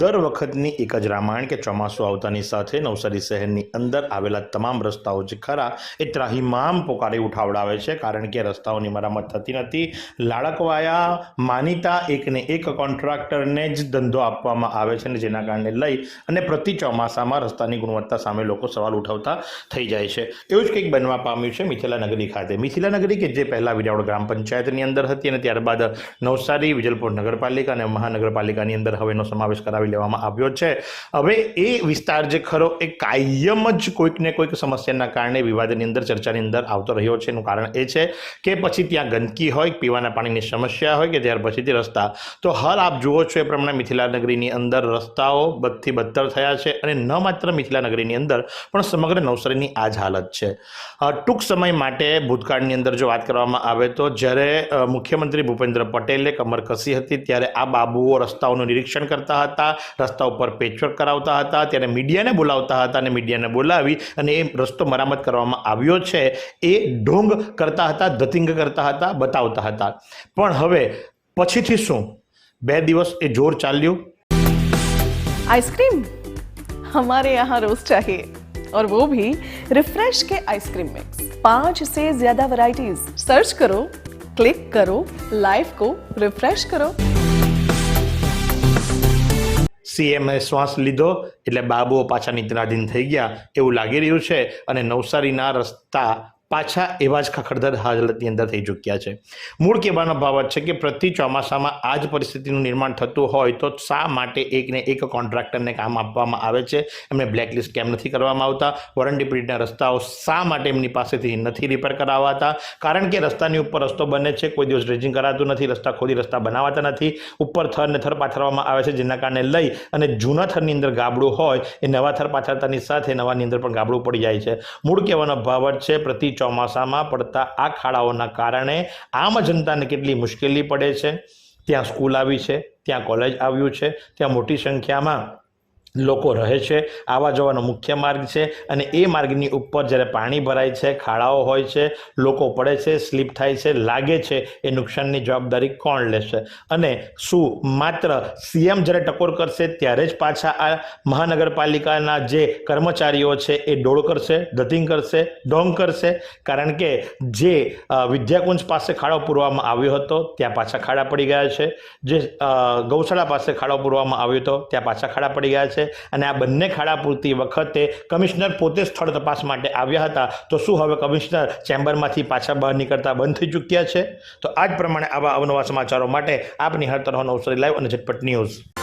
દર વખતની એક જ રામાયણ કે ચોમાસું આવતાની સાથે નવસારી શહેરની અંદર આવેલા તમામ રસ્તાઓ જે ખરા એ ત્રાહિમામ પોકારી ઉઠાવડાવે છે. કારણ કે રસ્તાઓની મરામત થતી નથી. લાડકવાયા, માનીતા એકને એક કોન્ટ્રાક્ટરને જ ધંધો આપવામાં આવે છે અને જેના કારણે લઈ અને પ્રતિ ચોમાસામાં રસ્તાની ગુણવત્તા સામે લોકો સવાલ ઉઠાવતા થઈ જાય છે. એવું જ કંઈક બનવા પામ્યું છે મિથિલા નગરી ખાતે. મિથિલા નગરી કે જે પહેલાં વિરાવડ ગ્રામ પંચાયતની અંદર હતી અને ત્યારબાદ નવસારી, વિજલપુર નગરપાલિકા અને મહાનગરપાલિકાની અંદર હવેનો સમાવેશ કરાવી લેવામાં આવ્યો છે. હવે એ વિસ્તાર જે ખરો, એ કાયમ જ કોઈક ને કોઈક સમસ્યાના કારણે વિવાદની અંદર, ચર્ચાની અંદર આવતો રહ્યો છે. એનું કારણ એ છે કે પછી ત્યાં ગંદકી હોય, પીવાના પાણીની સમસ્યા હોય કે ત્યાર પછીથી રસ્તા. તો હાલ આપ જુઓ છો એ પ્રમાણે મિથિલાનગરીની અંદર રસ્તાઓ બદથી બદતર થયા છે અને ન માત્ર મિથિલાનગરીની અંદર, પણ સમગ્ર નવસારીની આ જ હાલત છે. ટૂંક સમય માટે ભૂતકાળની અંદર જો વાત કરવામાં આવે તો જ્યારે મુખ્યમંત્રી ભૂપેન્દ્ર પટેલે કમર કસી હતી, ત્યારે આ બાબુઓ રસ્તાઓનું નિરીક્ષણ કરતા હતા રસ્તા ઉપર પેચવર્ક કરાવતા હતા ત્યારે મીડિયાને બોલાવતા હતા અને મીડિયાને બોલાવી અને એ રસ્તો મરામત કરવામાં આવ્યો છે એ ઢોંગ કરતા હતા ધતિંગ કરતા હતા બતાવતા હતા પણ હવે પછીથી શું બે દિવસ એ જોર ચાલ્યું आइसक्रीम हमारे यहाँ रोज चाहिए और वो भी रिफ्रेश के आइसक्रीम मिक्स पांच से ज्यादा वैरायटीज सर्च करो क्लिक करो लाइफ को रिफ्रेश करो સીએમએ શ્વાસ લીધો એટલે બાબુઓ પાછા નીતનાધીન થઈ ગયા. એવું લાગી રહ્યું છે અને નવસારીના રસ્તા પાછા એવા જ ખખડધર હાલતની અંદર થઈ ચૂક્યા છે. મૂળ કહેવાનો ભાવ છે કે પ્રતિ ચોમાસામાં આ જ પરિસ્થિતિનું નિર્માણ થતું હોય તો શા માટે એકને એક કોન્ટ્રાક્ટરને કામ આપવામાં આવે છે? એમને બ્લેકલિસ્ટ કેમ નથી કરવામાં આવતા? વોરંટી પીરિયડના રસ્તાઓ શા માટે એમની પાસેથી નથી રિપેર કરાવાતા? કારણ કે રસ્તાની ઉપર રસ્તો બને છે, કોઈ દિવસ ડ્રેજિંગ કરાતું નથી, રસ્તા ખોદી રસ્તા બનાવાતા નથી. ઉપર થરને થર પાથરવામાં આવે છે જેના કારણે લઈ અને જૂના થરની અંદર ગાબડું હોય એ નવા થર પાથરતાની સાથે નવાની અંદર પણ ગાબડું પડી જાય છે. મૂળ કહેવાનો ભાવ છે, પ્રતિ ચોમાસામાં પડતા આ ખાડાઓના કારણે આમ જનતાને કેટલી મુશ્કેલી પડે છે. ત્યાં સ્કૂલ આવી છે, ત્યાં કોલેજ આવ્યું છે, ત્યાં મોટી સંખ્યામાં લોકો રહે છે આવા જવાનો મુખ્ય માર્ગ છે અને એ માર્ગની ઉપર જ્યારે પાણી ભરાય છે, ખાડાઓ હોય છે, લોકો પડે છે, સ્લીપ થાય છે, લાગે છે, એ નુકસાનની જવાબદારી કોણ લેશે? અને શું માત્ર સીએમ જ્યારે ટકોર કરશે ત્યારે જ પાછા આ મહાનગરપાલિકાના જે કર્મચારીઓ છે એ ડોળ કરશે ધતિંગ કરશે, ડોંગ કરશે? કારણ કે જે વિદ્યાકુંજ પાસે ખાડો પૂરવામાં આવ્યો હતો, ત્યાં પાછા ખાડા પડી ગયા છે. જે ગૌશાળા પાસે ખાડો પૂરવામાં આવ્યો હતો, ત્યાં પાછા ખાડા પડી ગયા છે અને આ બંને ખાડા પૂરતી વખતે કમિશનર પોતે સ્થળ તપાસ માટે આવ્યા હતા. તો શું હવે કમિશનર ચેમ્બરમાંથી પાછા બહાર નીકળતા બંધ થઈ ચૂક્યા છે? તો આ જ પ્રમાણે આવા અવનવા સમાચારો માટે આપ નિહાળતા રહો નવસારી લાઈવ અને ઝટપટ ન્યૂઝ.